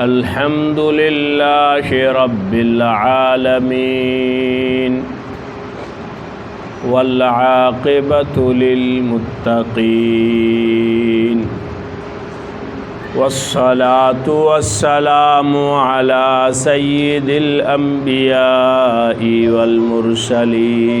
الحمد لله رب العالمين والعاقبة للمتقين والصلاة والسلام على سيد الأنبياء والمرسلين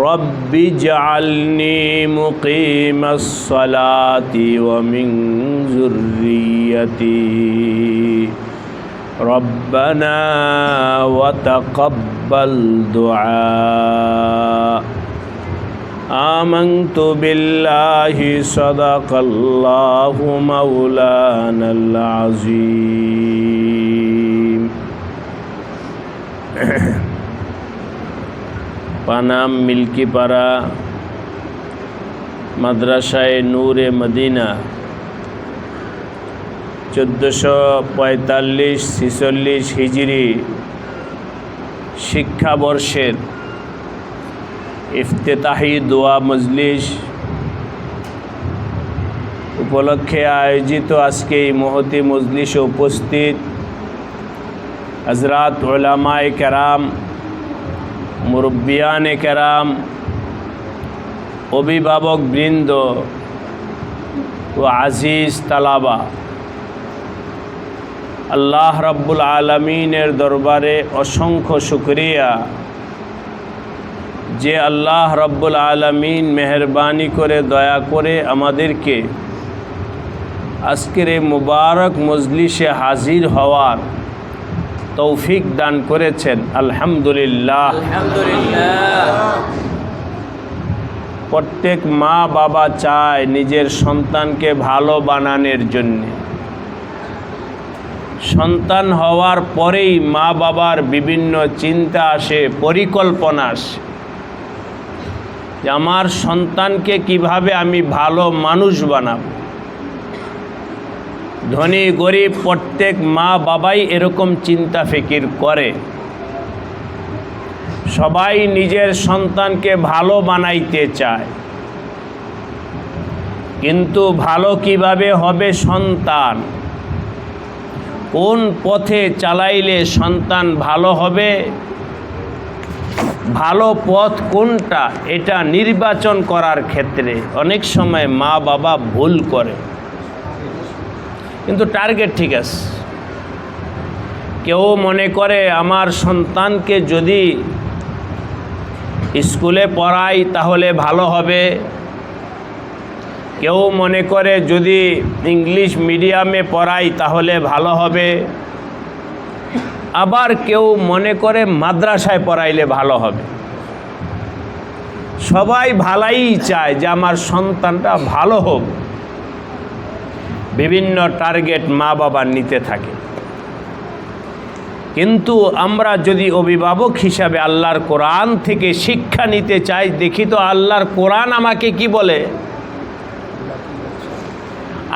رب اجعلني مقيم الصلاة ومن ذريتي. ربنا وتقبل دعاء. آمنت بالله صدق الله مولانا العظيم. পানাম মিল্কিপাড়া, মাদ্রাসায় নূরে মদিনা, চোদ্দোশো পঁয়তাল্লিশ ছিচল্লিশ হিজড়ি শিক্ষাবর্ষের ইফতেতাহি দোয়া মজলিস উপলক্ষে আয়োজিত আজকে এই মহতি মজলিসে উপস্থিত হজরাত ওলামায় কেরাম মুরব্বিয়ান কেরাম, অভিভাবক বৃন্দ ও আজিজ তালাবা। আল্লাহ রব্বুল আলমিনের দরবারে অসংখ্য শুক্রিয়া যে আল্লাহ রব্বুল আলমিন মেহরবানি করে দয়া করে আমাদেরকে আজকের এই মুবারক মজলিসে হাজির হওয়ার তৌফিক দান করেছেন। আলহামদুলিল্লাহ। প্রত্যেক মা বাবা চায় নিজের সন্তানকে ভালো বানানোর জন্যে। সন্তান হওয়ার পরেই মা বাবার বিভিন্ন চিন্তা আসে, পরিকল্পনা আসে। আমার সন্তানকে কীভাবে আমি ভালো মানুষ বানাব? ধনী, গরিব প্রত্যেক মা বাবাই এরকম চিন্তা ফিকির করে। সবাই নিজের সন্তানকে ভালো বানাইতে চায়। কিন্তু ভালো কীভাবে হবে সন্তান? কোন পথে চালাইলে সন্তান ভালো হবে? ভালো পথ কোনটা? এটা নির্বাচন করার ক্ষেত্রে অনেক সময় মা বাবা ভুল করে। কিন্তু টার্গেট ঠিক আছে। কেউ মনে করে আমার সন্তানকে যদি স্কুলে পড়াই তাহলে ভালো হবে। কেউ মনে করে যদি ইংলিশ মিডিয়ামে পড়াই তাহলে ভালো হবে। আবার কেউ মনে করে মাদ্রাসায় পড়াইলে ভালো হবে। সবাই ভালাই চায় যে আমার সন্তানটা ভালো হোক। বিভিন্ন টার্গেট মা বাবা নিতে থাকে। কিন্তু আমরা যদি অভিভাবক হিসাবে আল্লাহর কোরআন থেকে শিক্ষা নিতে চাই, দেখি তো আল্লাহর কোরআন আমাকে কি বলে?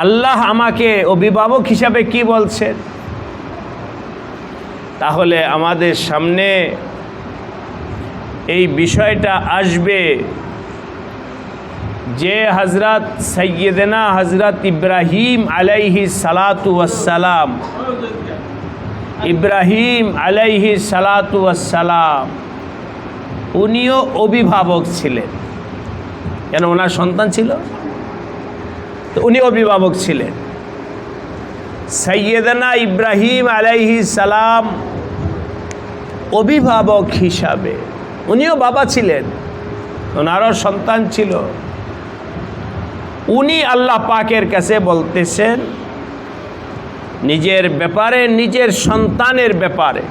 আল্লাহ আমাকে অভিভাবক হিসাবে কি বলছেন তাহলে আমাদের সামনে এই বিষয়টা আসবে যে হজরত সৈয়দনা হজরত ইব্রাহিম আলাইহি সালাতু ওয়াসালাম ইব্রাহিম আলাইহি সালাতু ওয়াসালাম উনিও অভিভাবক ছিলেন। কেন ওনার সন্তান ছিল? তো উনি অভিভাবক ছিলেন। সৈয়দনা ইব্রাহিম আলাইহি সালাম অভিভাবক হিসাবে, উনিও বাবা ছিলেন। ওনারও সন্তান ছিল। উনি আল্লাহ পাকের কাছে বলতেছেন, নিজের ব্যাপারে, নিজের সন্তানের ব্যাপারে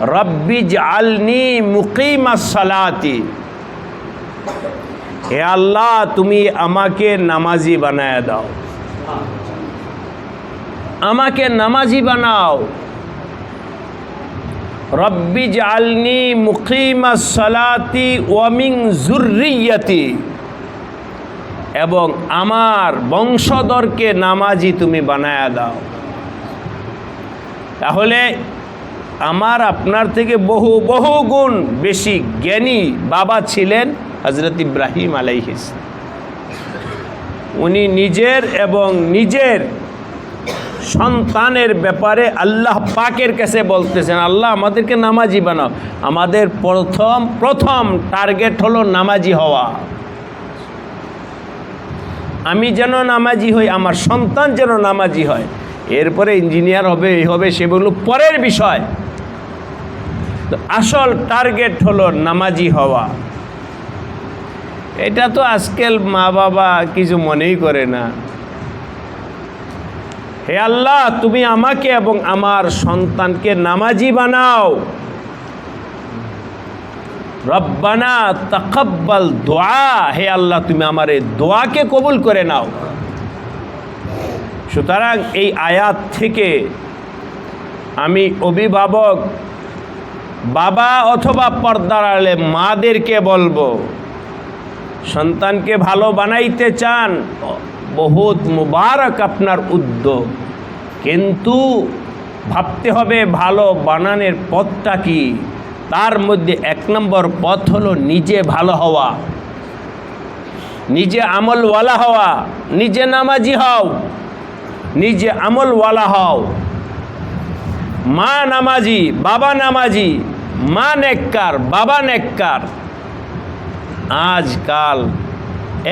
রব্বিজ আলনি মুকিমা সালাতি। হে আল্লাহ, তুমি আমাকে নামাজি বানায় দাও। আমাকে নামাজি বানাও। রব্বি জালনি মুকিমা সালাতি ওয়ামিং জুরিয়াতি এবং আমার বংশধরকে নামাজি তুমি বানায়া দাও। তাহলে আমার আপনার থেকে বহু বহু গুণ বেশি জ্ঞানী বাবা ছিলেন হজরত ইব্রাহিম আলাইহিস উনি নিজের এবং নিজের সন্তানের ব্যাপারে আল্লাহ পাকের কাছে বলতেছেন, আল্লাহ, আমাদেরকে নামাজি বানাও। আমাদের প্রথম প্রথম টার্গেট হলো নামাজি হওয়া। আমি যেন নামাজি হই, আমার সন্তান যেন নামাজি হয়। এরপরে ইঞ্জিনিয়ার হবে, এই হবে সেগুলো পরের বিষয়। আসল টার্গেট হলো নামাজি হওয়া। এটা তো আজকাল মা বাবা কিছু মনেই করে না। হে আল্লাহ, তুমি আমাকে এবং আমার সন্তানকে নামাজি বানাও। রব্বানা তাকাব্বাল দোয়া। হে আল্লাহ, তুমি আমার এই দোয়াকে কবুল করে নাও। সুতরাং এই আয়াত থেকে আমি অভিভাবক, বাবা অথবা পর্দার আলে মাদেরকে বলব, সন্তানকে ভালো বানাইতে চান, বহুত মুবারক আপনার উদ্যোগ। কিন্তু ভাবতে হবে ভালো বানানোর পথটা কি? তার মধ্যে এক নম্বর পথ হলো নিজে ভালো হওয়া। নিজে আমলওয়ালা হওয়া, নিজে নামাজি হও, নিজে আমলওয়ালা হও। মা নামাজি, বাবা নামাজি, মা নেককার, বাবা নেককার। আজকাল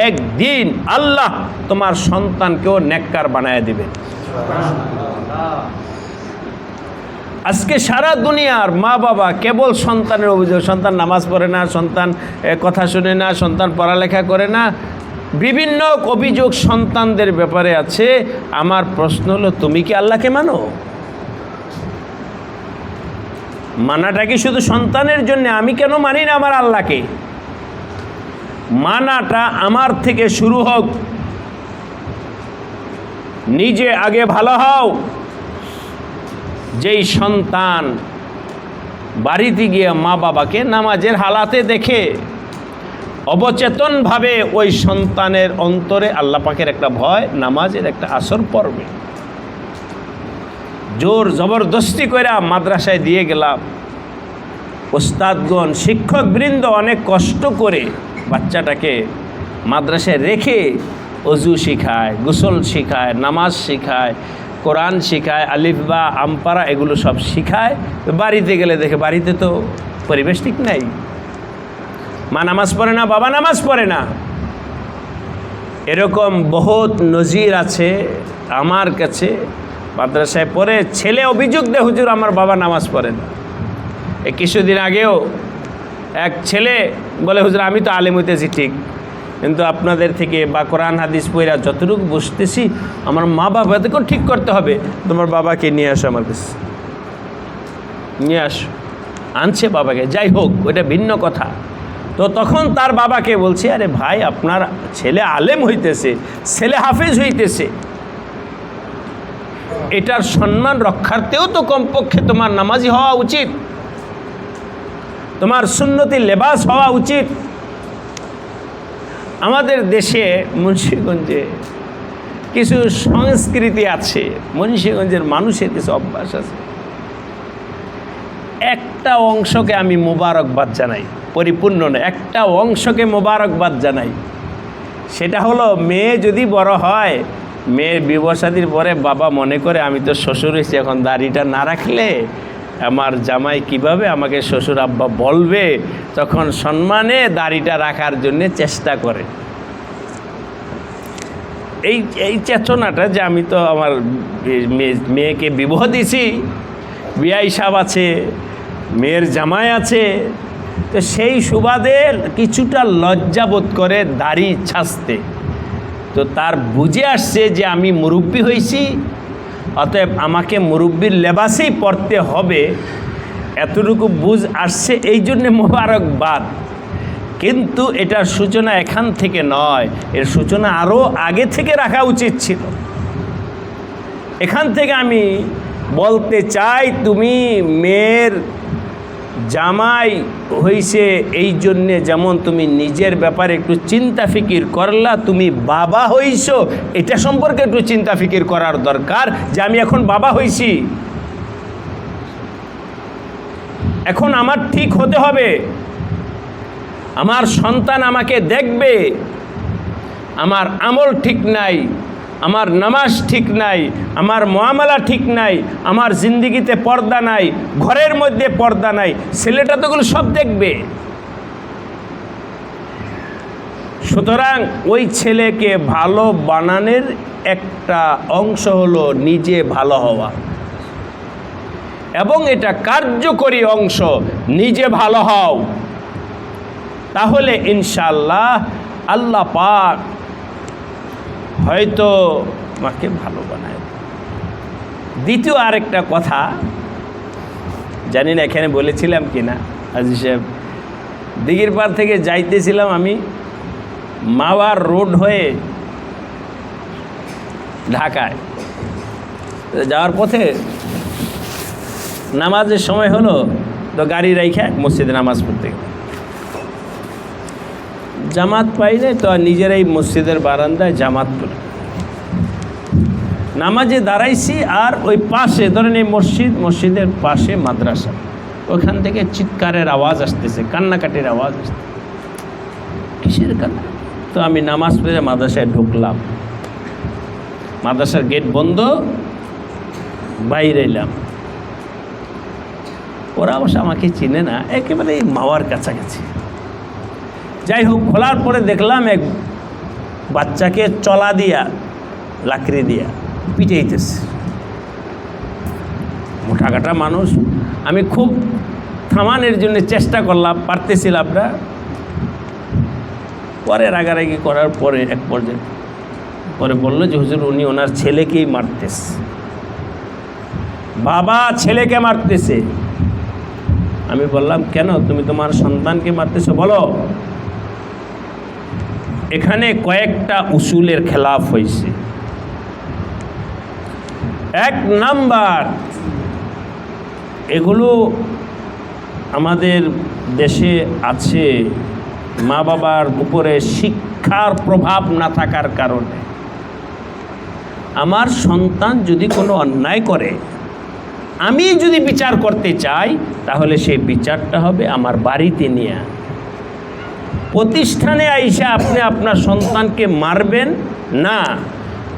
একদিন আল্লাহ তোমার সন্তানকেও নেককার বানায় দিবে আজকে সারা দুনিয়ার মা বাবা কেবল সন্তানের অভিযোগ, সন্তান নামাজ পড়ে না, সন্তান কথা শুনে না, সন্তান পড়ালেখা করে না। বিভিন্ন অভিযোগ সন্তানদের ব্যাপারে আছে। আমার প্রশ্ন হলো, তুমি কি আল্লাহকে মানো? মানাটা কি শুধু সন্তানের জন্য? আমি কেন মানি না আমার আল্লাহকে? মানাটা আমার থেকে শুরু হোক। নিজে আগে ভালো হও। যেই সন্তান বাড়িতে গিয়ে মা বাবাকে নামাজের হালাতে দেখে অবচেতনভাবে ওই সন্তানের অন্তরে আল্লাহ পাকের একটা ভয়, নামাজের একটা আসর পড়বে। জোর জবরদস্তি করে মাদ্রাসায় দিয়ে গেলাম। ওস্তাদগণ, শিক্ষকবৃন্দ অনেক কষ্ট করে বাচ্চাটাকে মাদ্রাসায় রেখে অজু শিখায়, গোসল শিখায়, নামাজ শিখায় কোরআন শিখায়, আলিফ, বা, আমপারা এগুলো সব শিখায়, বাড়িতে গেলে দেখে বাড়িতে তো পরিবেশ ঠিক নাই। মা নামাজ পড়ে না, বাবা নামাজ পড়ে না। এরকম বহুত নজির আছে আমার কাছে। মাদ্রাসায় পড়ে ছেলে অভিযোগ দেয়, হুজুর, আমার বাবা নামাজ পড়ে না। এই কিছুদিন আগেও এক ছেলে বলে, হুজুর, আমি তো আলেম হইতেছি ঠিক। কিন্তু আপনাদের থেকে বা কোরআন হাদিস পইরা যতটুকু বুঝতেছি, আমার মা বাবা এতক্ষণ ঠিক করতে হবে। তোমার বাবাকে নিয়ে আসো আমার কাছে। নিয়ে আসো। আনছে বাবাকে। যাই হোক, ওইটা ভিন্ন কথা। তো তখন তার বাবাকে বলছে, আরে ভাই, আপনার ছেলে আলেম হইতেছে, ছেলে হাফেজ হইতেছে। এটার সম্মান রক্ষার্থেও তো কমপক্ষে তোমার নামাজি হওয়া উচিত। তোমার সুন্নতি লেবাস হওয়া উচিত। আমাদের দেশে মুন্সীগঞ্জে কিছু সংস্কৃতি আছে, মুন্সীগঞ্জের মানুষের কিছু অভ্যাস আছে। একটা অংশকে আমি মোবারকবাদ জানাই, পরিপূর্ণ নয়, একটা অংশকে মোবারকবাদ জানাই। সেটা হলো, মেয়ে যদি বড় হয়, মেয়ের বিবসাদির পরে বাবা মনে করে, আমি তো শ্বশুর হয়েছি, এখন দাড়িটা না রাখলে আমার জামাই কীভাবে আমাকে শ্বশুর আব্বা বলবে, তখন সম্মানে দাড়িটা রাখার জন্য চেষ্টা করে। এই এই চেতনাটা যে আমি তো আমার মেয়ে- মেয়েকে বিবাহ দিছি বিয়া হিসাব আছে, মেয়ের জামাই আছে, তো সেই সুবাদে কিছুটা লজ্জাবোধ করে দাড়ি ছাসতে তো তার বুঝে আসছে যে আমি মুরব্বী হয়েছি অতএব আমাকে মুরব্বীর লেবাসেই পড়তে হবে। এতটুকু বুঝ আসছে, এই জন্যে মোবারকবাদ। কিন্তু এটার সূচনা এখান থেকে নয়, এর সূচনা আরও আগে থেকে রাখা উচিত ছিল। এখান থেকে আমি বলতে চাই, তুমি মেয়ের জামাই হইছে এই জন্যে যেমন তুমি নিজের ব্যাপারে একটু চিন্তা ফিকির করলা, তুমি বাবা হইছো, এটা সম্পর্কে একটু চিন্তা ফিকির করার দরকার যে আমি এখন বাবা হইছি। এখন আমার ঠিক হতে হবে। আমার সন্তান আমাকে দেখবে। আমার আমল ঠিক নাই। আমার নামাজ ঠিক নাই, আমার মহামালা ঠিক নাই, আমার জিন্দিগিতে পর্দা নাই, ঘরের মধ্যে পর্দা নাই, ছেলেটা তো ওগুলো সব দেখবে। সুতরাং ওই ছেলেকে ভালো বানানোর একটা অংশ হলো নিজে ভালো হওয়া। এবং এটা কার্যকরী অংশ, নিজে ভালো হও। তাহলে ইনশাল্লাহ আল্লাহ পাক হয়তো মাকে ভালো বানায়। দ্বিতীয় আরেকটা কথা, জানি না এখানে বলেছিলাম কি না আজি সাহেব। দিঘির পার থেকে যাইতেছিলাম আমি মাওয়ার রোড হয়ে ঢাকায়। যাওয়ার পথে নামাজের সময় হলো তো গাড়ি রাইখা মসজিদে নামাজ পড়তে গেলাম। জামাত পাইলে তো আর নিজেরাই মসজিদের বারান্দায় জামাত পড়ে নামাজে দাঁড়াইছি আর ওই পাশে, ধরেন এই মসজিদ, মসজিদের পাশে মাদ্রাসা। ওখান থেকে চিৎকারের আওয়াজ আসতেছে, কান্নাকাটির আওয়াজ আসছে কিসের কান্না? তো আমি নামাজ পড়ে মাদ্রাসায় ঢুকলাম। মাদ্রাসার গেট বন্ধ, বাইরে এলাম। ওরা অবশ্য আমাকে চিনে না একেবারে মাওয়ার কাছাকাছি। যাই হোক খোলার পরে দেখলাম এক বাচ্চাকে চলা দিয়া, লাকড়ি দিয়া পিটাইতেছে। মোটাকাটা মানুষ। আমি খুব থামানোর জন্য চেষ্টা করলাম, পারতেছিলাম না। পরে রাগারাগি করার পরে এক পর্যায়ে, পরে বলল যে, হুজুর, উনি ওনার ছেলেকেই মারতেছে। বাবা ছেলেকে মারতেছে। আমি বললাম, কেন? তুমি তোমার সন্তানকে মারতেছো, বলো। এখানে কয়েকটা উসুলের খেলাফ হয়েছে। এক নাম্বার, এগুলো আমাদের দেশে আছে মা বাবার উপরে শিক্ষার প্রভাব না থাকার কারণে। আমার সন্তান যদি কোনো অন্যায় করে, আমি যদি বিচার করতে চাই, তাহলে সেই বিচারটা হবে আমার বাড়িতে নিয়ে প্রতিষ্ঠানে আইসা আপনি আপনার সন্তানকে মারবেন? না।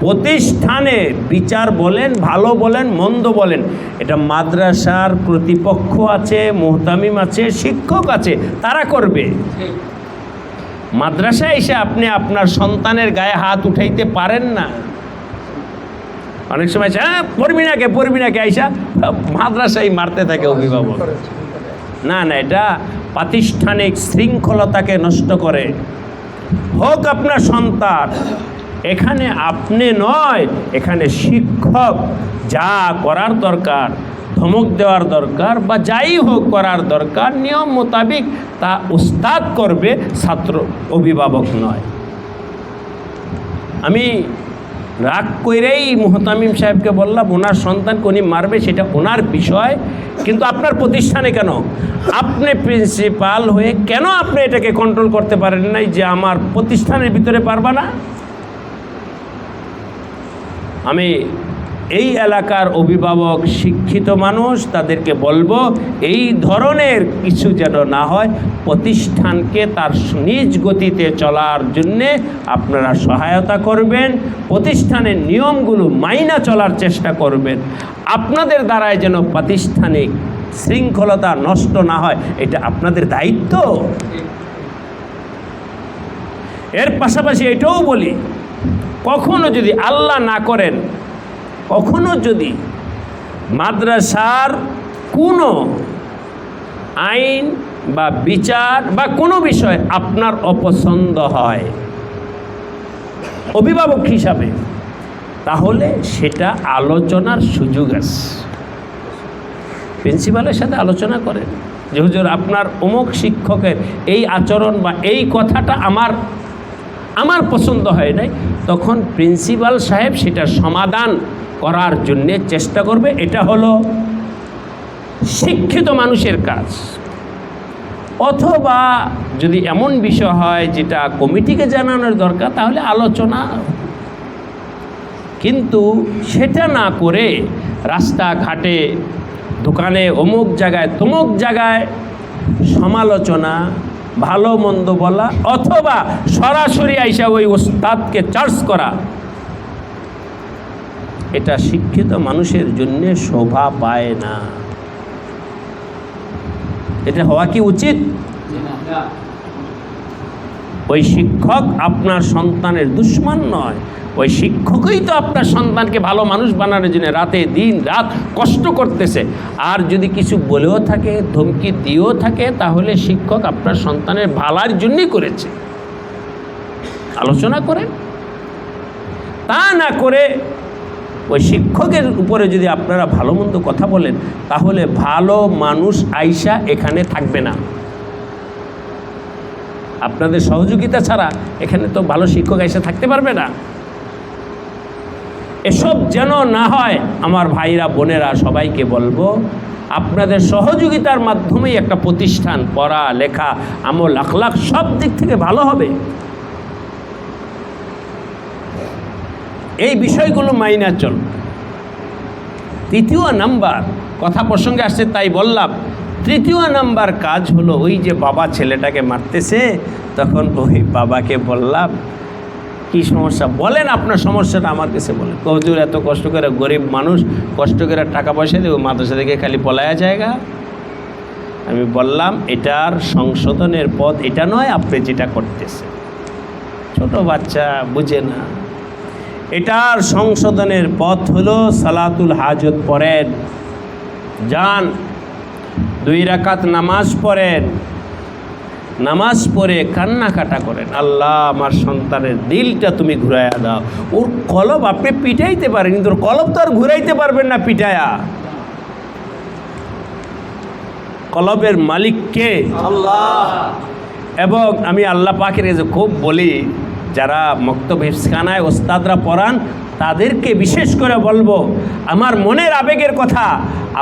প্রতিষ্ঠানে বিচার বলেন, ভালো বলেন, মন্দ বলেন। এটা মাদ্রাসার কর্তৃপক্ষ আছে, মোহতামিম আছে, শিক্ষক আছে, তারা করবে। মাদ্রাসায় এসে আপনি আপনার সন্তানের গায়ে হাত উঠাইতে পারেন না। অনেক সময় হ্যাঁ পড়বি না কে, পড়বি না কে? আইসা, মাদ্রাসায় মারতে থাকে অভিভাবক। না না, এটা প্রাতিষ্ঠানিক শৃঙ্খলতাকে নষ্ট করে। হোক আপনার সন্তান, এখানে আপনি নয়, এখানে শিক্ষক, যা করার দরকার, ধমক দেওয়ার দরকার বা যাই হোক করার দরকার, নিয়ম মোতাবিক তা উস্তাদ করবে ছাত্র অভিভাবক নয়। আমি রাগ কইরেই মোহতামিম সাহেবকে বললাম, ওনার সন্তানকে উনি মারবে সেটা ওনার বিষয়, কিন্তু আপনার প্রতিষ্ঠানে কেন? আপনি প্রিন্সিপাল হয়ে কেন আপনি এটাকে কন্ট্রোল করতে পারেন নাই যে আমার প্রতিষ্ঠানের ভিতরে পারবা না? আমি এই এলাকার অভিভাবক শিক্ষিত মানুষ তাদেরকে বলব, এই ধরনের কিছু যেন না হয়, প্রতিষ্ঠানকে তার নিজ গতিতে চলার জন্যে আপনারা সহায়তা করবেন, প্রতিষ্ঠানের নিয়মগুলো মাইনা চলার চেষ্টা করবেন। আপনাদের দ্বারায় যেন প্রাতিষ্ঠানিক শৃঙ্খলতা নষ্ট না হয়, এটা আপনাদের দায়িত্ব। এর পাশাপাশি এটাও বলি, কখনো যদি আল্লাহ না করেন কখনো যদি মাদ্রাসার কোনো আইন বা বিচার বা কোনো বিষয় আপনার অপছন্দ হয়, অভিভাবক হিসাবে, তাহলে সেটা আলোচনার সুযোগ আছে। প্রিন্সিপালের সাথে আলোচনা করেন যে, হুজুর, আপনার অমুক শিক্ষকের এই আচরণ বা এই কথাটা আমার আমার পছন্দ হয় নাই, তখন প্রিন্সিপাল সাহেব সেটা সমাধান করার জন্যে চেষ্টা করবে। এটা হলো শিক্ষিত মানুষের কাজ। অথবা যদি এমন বিষয় হয় যেটা কমিটিকে জানানোর দরকার, তাহলে আলোচনা। কিন্তু সেটা না করে রাস্তাঘাটে, দোকানে অমুক জায়গায় তমুক জায়গায় সমালোচনা ভালো মন্দ বলা অথবা সরাসরি আইসা ওই ওস্তাদকে চার্জ করা। এটা শিক্ষিত মানুষের জন্য শোভা পায় না। এটা হওয়া কি উচিত? ওই শিক্ষক আপনার সন্তানের দুশ্মন নয়। ওই শিক্ষকই তো আপনার সন্তানকে ভালো মানুষ বানানোর জন্য রাতে, দিন, রাত কষ্ট করতেছে। আর যদি কিছু বলেও থাকে, ধমকি দিয়েও থাকে, তাহলে শিক্ষক আপনার সন্তানের ভালার জন্যই করেছে। আলোচনা করেন তা না করে ওই শিক্ষকের উপরে যদি আপনারা ভালো মন্দ কথা বলেন, তাহলে ভালো মানুষ আইসা এখানে থাকবে না। আপনাদের সহযোগিতা ছাড়া এখানে তো ভালো শিক্ষক এসে থাকতে পারবে না। এসব যেন না হয়, আমার ভাইরা, বোনেরা, সবাইকে বলব, আপনাদের সহযোগিতার মাধ্যমেই একটা প্রতিষ্ঠান, পড়া, লেখা, আমল, আখলাখ সব দিক থেকে ভালো হবে। এই বিষয়গুলো মাইনা চল। তৃতীয় নাম্বার, কথা প্রসঙ্গে আসছে, তাই বললাম, তৃতীয় নাম্বার কাজ হলো ওই যে বাবা ছেলেটাকে মারতেছে, তখন ওই বাবাকে বললাম কি সমস্যা? বলেন আপনার সমস্যাটা আমার কাছে বলেন। কজুর এত কষ্ট করে গরিব মানুষ, কষ্ট করে টাকা পয়সা দেবো মাদ্রাসা থেকে খালি পলায়া জায়গা আমি বললাম, এটার সংশোধনের পথ এটা নয়, আপনি যেটা করতেছে ছোট বাচ্চা বুঝে না। এটার সংশোধনের পথ হলো সালাতুল হাজত পড়েন, যান, দুই রাকাত নামাজ পড়েন নামাজ পড়ে কান্নাকাটা করেন। আল্লাহ আমার সন্তানের দিলটা তুমি ঘুরাইয়া দাও। ওর কলব আপনি পিটাইতে পারেন কিন্তু ওর কলব তো আর ঘুরাইতে পারবেন না পিটায়া। কলবের মালিককে আল্লাহ। এবং আমি আল্লাহ পাখির যে খুব বলি যারা মক্তব হেফসখানায় ওস্তাদরা পড়ান, তাদেরকে বিশেষ করে বলব, আমার মনের আবেগের কথা,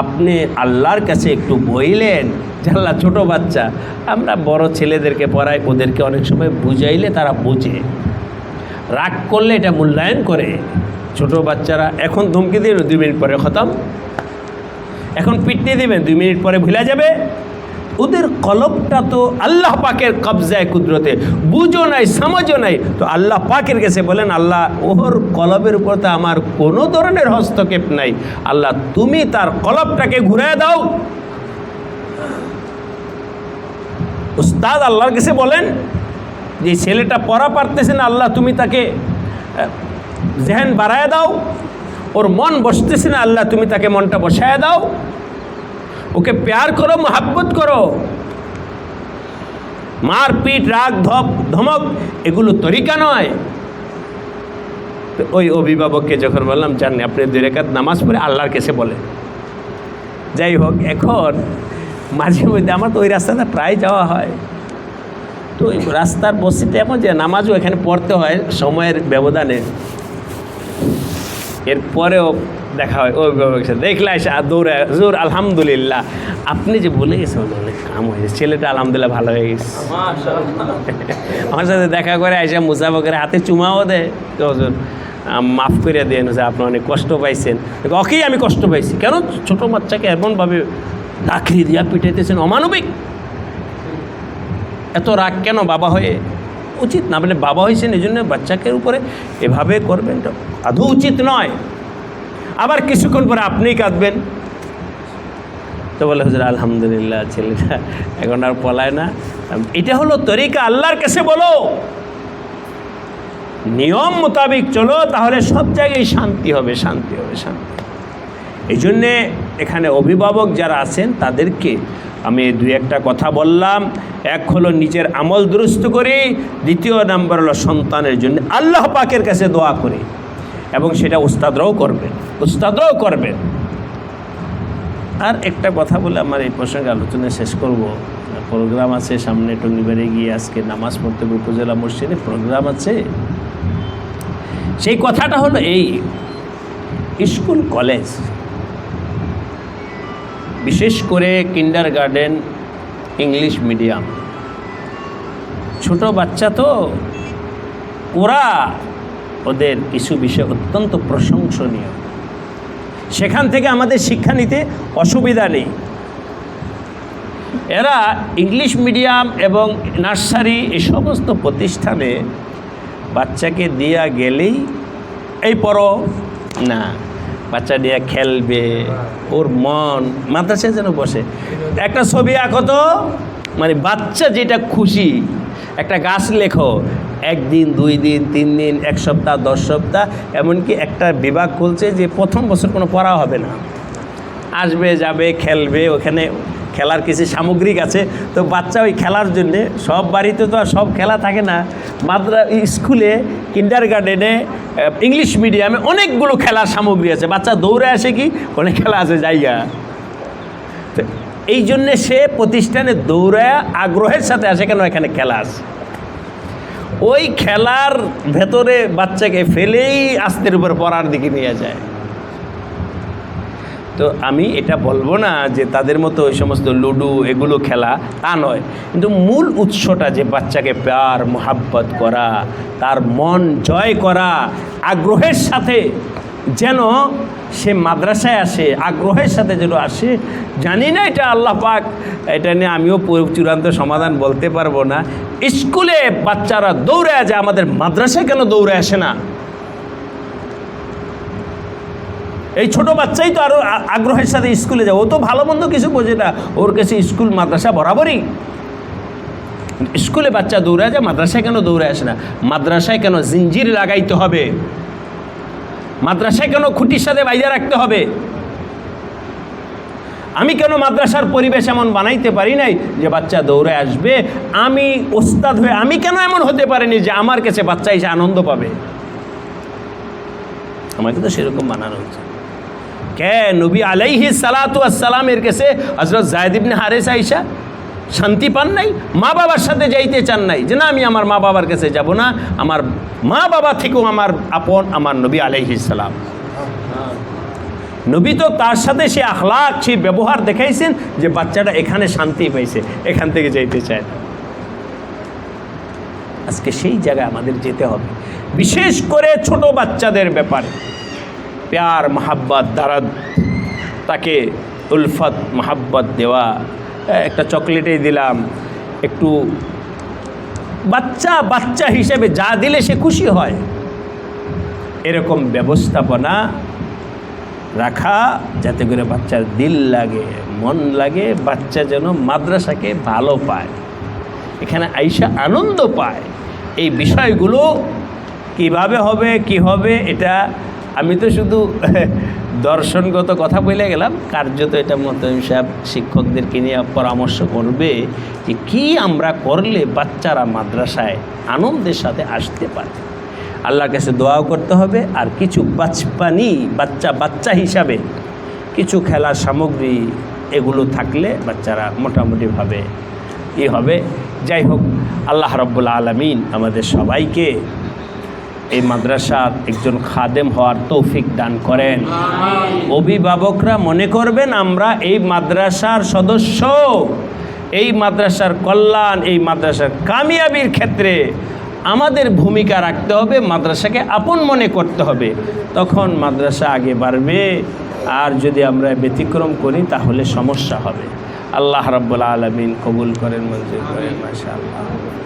আপনি আল্লাহর কাছে একটু বইলেন আল্লাহ ছোটো বাচ্চা, আমরা বড় ছেলেদেরকে পড়াই, ওদেরকে অনেক সময় বুঝাইলে তারা বোঝে। রাগ করলে এটা মূল্যায়ন করে। ছোট বাচ্চারা, এখন ধমকি দিয়ে দুই মিনিট পরে খতম। এখন পিটনি দিবেন, দুই মিনিট পরে ভুলে যাবে। ওদের কলবটা তো আল্লাহ পাকের কবজায় কুদরতে। বুঝো নাই সমঝো নাই। তো আল্লাহ পাকের কাছে বলেন, আল্লাহ ওর কলবের উপর তো আমার কোনো ধরনের হস্তক্ষেপ নাই। আল্লাহ, তুমি তার কলবটাকে ঘুরে দাও। উস্তাদ আল্লাহর কাছে বলেন, যে ছেলেটা পড়া পারতেছে না, আল্লাহ, তুমি তাকে জেহেন বাড়ায় দাও। ওর মন বসতেছে না, আল্লাহ, তুমি তাকে মনটা বসায় দাও। ওকে প্যার করো, মোহাব্বত করো। মারপিট, রাগ, ধপ, ধমক, এগুলো তরিকা নয়। ওই অভিভাবককে যখন বললাম, জানি, আপনি দুই রেখাত নামাজ পড়ে আল্লাহর কেসে বলে। যাই হোক, এখন মাঝে মধ্যে আমার তো ওই রাস্তাটা প্রায় যাওয়া হয়। তো ওই রাস্তার বস্তিতে এমন যে নামাজও এখানে পড়তে হয় সময়ের ব্যবধানে। এরপরেও দেখা হয় ওই দেখলে এসে আর দৌড়ে জোর আলহামদুলিল্লাহ। আপনি যে বলে গেছেন অনেক কাম হয়েছে। ছেলেটা আলহামদুলিল্লাহ ভালো হয়ে গেছে। আমার সাথে দেখা করে এসে মুসাফকের হাতে চুমাও দেয়। তো হুজুর, মাফ করে দেন যে আপনি অনেক কষ্ট পাইছেন। ওকেই আমি কষ্ট পাইছি। কেন? ছোটো বাচ্চাকে এমনভাবে লাকড়ি দিয়া পিটাইতেছেন? অমানবিক। এত রাগ কেন বাবা হয়ে? উচিত না মানে বাবা হয়েছেন এই জন্য বাচ্চাকে উপরে এভাবে করবেন তো। আদৌ উচিত নয়। আবার কিছুক্ষণ পরে আপনিই কাঁদবেন। তো বলে, হুজুর, আলহামদুলিল্লাহ, ছেলেটা এখন আর পলায় না। এটা হলো তরিকা, আল্লাহর কাছে বলো। নিয়ম মোতাবেক চলো, তাহলে সব জায়গায় শান্তি হবে শান্তি হবে, শান্তি এই জন্যে এখানে অভিভাবক যারা আছেন, তাদেরকে আমি দুই একটা কথা বললাম। এক হলো নিজের আমল দুরুস্ত করি, দ্বিতীয় নাম্বার হলো সন্তানের জন্য আল্লাহ পাকের কাছে দোয়া করি। এবং সেটা উস্তাদরাও করবেন উস্তাদরাও করবেন আর একটা কথা বলে আমার এই প্রসঙ্গে আলোচনা শেষ করব। প্রোগ্রাম আছে, সামনে টঙ্গিবাড়ি গিয়ে আজকে নামাজ পড়তে উপজেলা মসজিদে, প্রোগ্রাম আছে। সেই কথাটা হলো এই, স্কুল, কলেজ, বিশেষ করে কিন্ডার গার্ডেন ইংলিশ মিডিয়াম। ছোট বাচ্চা তো, ওরা ওদের কিছু বিষয় অত্যন্ত প্রশংসনীয়। সেখান থেকে আমাদের শিক্ষা নিতে অসুবিধা নেই। এরা ইংলিশ মিডিয়াম এবং নার্সারি এই সমস্ত প্রতিষ্ঠানে বাচ্চাকে দেয়া গেলেই এই পড়ো। না, বাচ্চা দিয়ে খেলবে, ওর মন, মাদ্রাসায় যেন বসে। একটা ছবি আঁকো তো মানে বাচ্চা যেটা খুশি, একটা গাছ লেখো একদিন, দুই দিন, তিন দিন, এক সপ্তাহ, দশ সপ্তাহ, এমনকি একটা বিভাগ খুলছে যে প্রথম বছর কোনো পড়া হবে না। আসবে, যাবে, খেলবে, ওখানে খেলার কিছু সামগ্রিক আছে। তো বাচ্চা ওই খেলার জন্যে, সব বাড়িতে তো আর সব খেলা থাকে না। মাদ্রা স্কুলে কিন্ডার গার্ডেনে ইংলিশ মিডিয়ামে অনেকগুলো খেলার সামগ্রী আছে। বাচ্চা দৌড়ে আসে কি? অনেক খেলা আছে, জায়গা। এই জন্যে সে প্রতিষ্ঠানে দৌড়ায় আগ্রহের সাথে আসে কেন এখানে খেলা আছে? ওই খেলার ভেতরে বাচ্চাকে ফেলেই আস্তের উপর পড়ার দিকে নিয়ে যায়। তো আমি এটা বলব না যে তাদের মতো ওই সমস্ত লুডু এগুলো খেলা তা নয়। কিন্তু মূল উৎসটা যে বাচ্চাকে প্যার, মোহাব্বত করা, তার মন জয় করা, আগ্রহের সাথে যেন সে মাদ্রাসায় আসে, আগ্রহের সাথে যেন আসে, জানি না এটা আল্লাহ পাক, এটা নিয়ে আমিও চূড়ান্ত সমাধান বলতে পারব না। স্কুলে বাচ্চারা দৌড়ে আছে আমাদের মাদ্রাসায় কেন দৌড়ে আসে না? এই ছোট বাচ্চাই তো আরও আগ্রহের সাথে স্কুলে যায়, ও তো ভালো মন্দ কিছু বোঝে না, ওর কাছে স্কুল, মাদ্রাসা বরাবরই। স্কুলে বাচ্চা দৌড়ে যায়, মাদ্রাসায় কেন দৌড়ে আসে না? মাদ্রাসায় কেন জিঞ্জির লাগাইতে হবে? মাদ্রাসায় কেন খুঁটির সাথে বাইরে রাখতে হবে? আমি কেন মাদ্রাসার পরিবেশ এমন বানাইতে পারি নাই যে বাচ্চা দৌড়ে আসবে? আমি ওস্তাদ হয়ে আমি কেন এমন হতে পারিনি যে আমার কাছে বাচ্চা এসে আনন্দ পাবে? আমাকে তো সেরকম বানানো হচ্ছে কে? নবী আলাইহি সালাতু আসসালামের কাছে হজরত জায়দ ইবনে হারেস আইসা শান্তি পান নাই, মা বাবার সাথে যাইতে চান নাই। যে না, আমি আমার মা বাবার কাছে যাব না, আমার মা বাবা থেকেও আমার আপন, আমার নবী আলাইহি সালাম। নবী তো তার সাথে সে আখলাক, সে ব্যবহার দেখাইছেন যে বাচ্চাটা এখানে শান্তি পাইছে, এখান থেকে যাইতে চায় আজকে সেই জায়গায় আমাদের যেতে হবে। বিশেষ করে ছোট বাচ্চাদের ব্যাপারে। প্যার, মাহাব্বাত দ্বারা তাকে উলফত, মাহাব্বত দেওয়া একটা চকলেটই দিলাম। একটু বাচ্চা বাচ্চা হিসেবে যা দিলে সে খুশি হয়। এরকম ব্যবস্থাপনা রাখা যাতে করে বাচ্চার দিল লাগে, মন লাগে, বাচ্চা যেন মাদ্রাসাকে ভালো পায়। এখানে আইসা আনন্দ পায়। এই বিষয়গুলো কীভাবে হবে, কি হবে, এটা আমি তো শুধু দর্শনগত কথা বলে গেলাম। কার্যত এটা মতন সাহেব শিক্ষকদেরকে নিয়ে পরামর্শ করবে যে কি আমরা করলে বাচ্চারা মাদ্রাসায় আনন্দের সাথে আসতে পারে। আল্লাহর কাছে দোয়াও করতে হবে, আর কিছু বাচপানি, বাচ্চা বাচ্চা হিসাবে কিছু খেলার সামগ্রী এগুলো থাকলে বাচ্চারা মোটামুটিভাবে ই হবে। যাই হোক, আল্লাহ রব্বুল আলমিন আমাদের সবাইকে এই মাদ্রাসার একজন খাদেম হওয়ার তৌফিক দান করেন। অভিভাবকরা মনে করবেন আমরা এই মাদ্রাসার সদস্য। এই মাদ্রাসার কল্যাণ, এই মাদ্রাসার কামিয়াবির ক্ষেত্রে আমাদের ভূমিকা রাখতে হবে, মাদ্রাসাকে আপন মনে করতে হবে। তখন মাদ্রাসা আগে বাড়বে। আর যদি আমরা ব্যতিক্রম করি, তাহলে সমস্যা হবে। আল্লাহ রাব্বুল আলমিন কবুল করেন, মঞ্জুর করেন মাশা আল্লাহ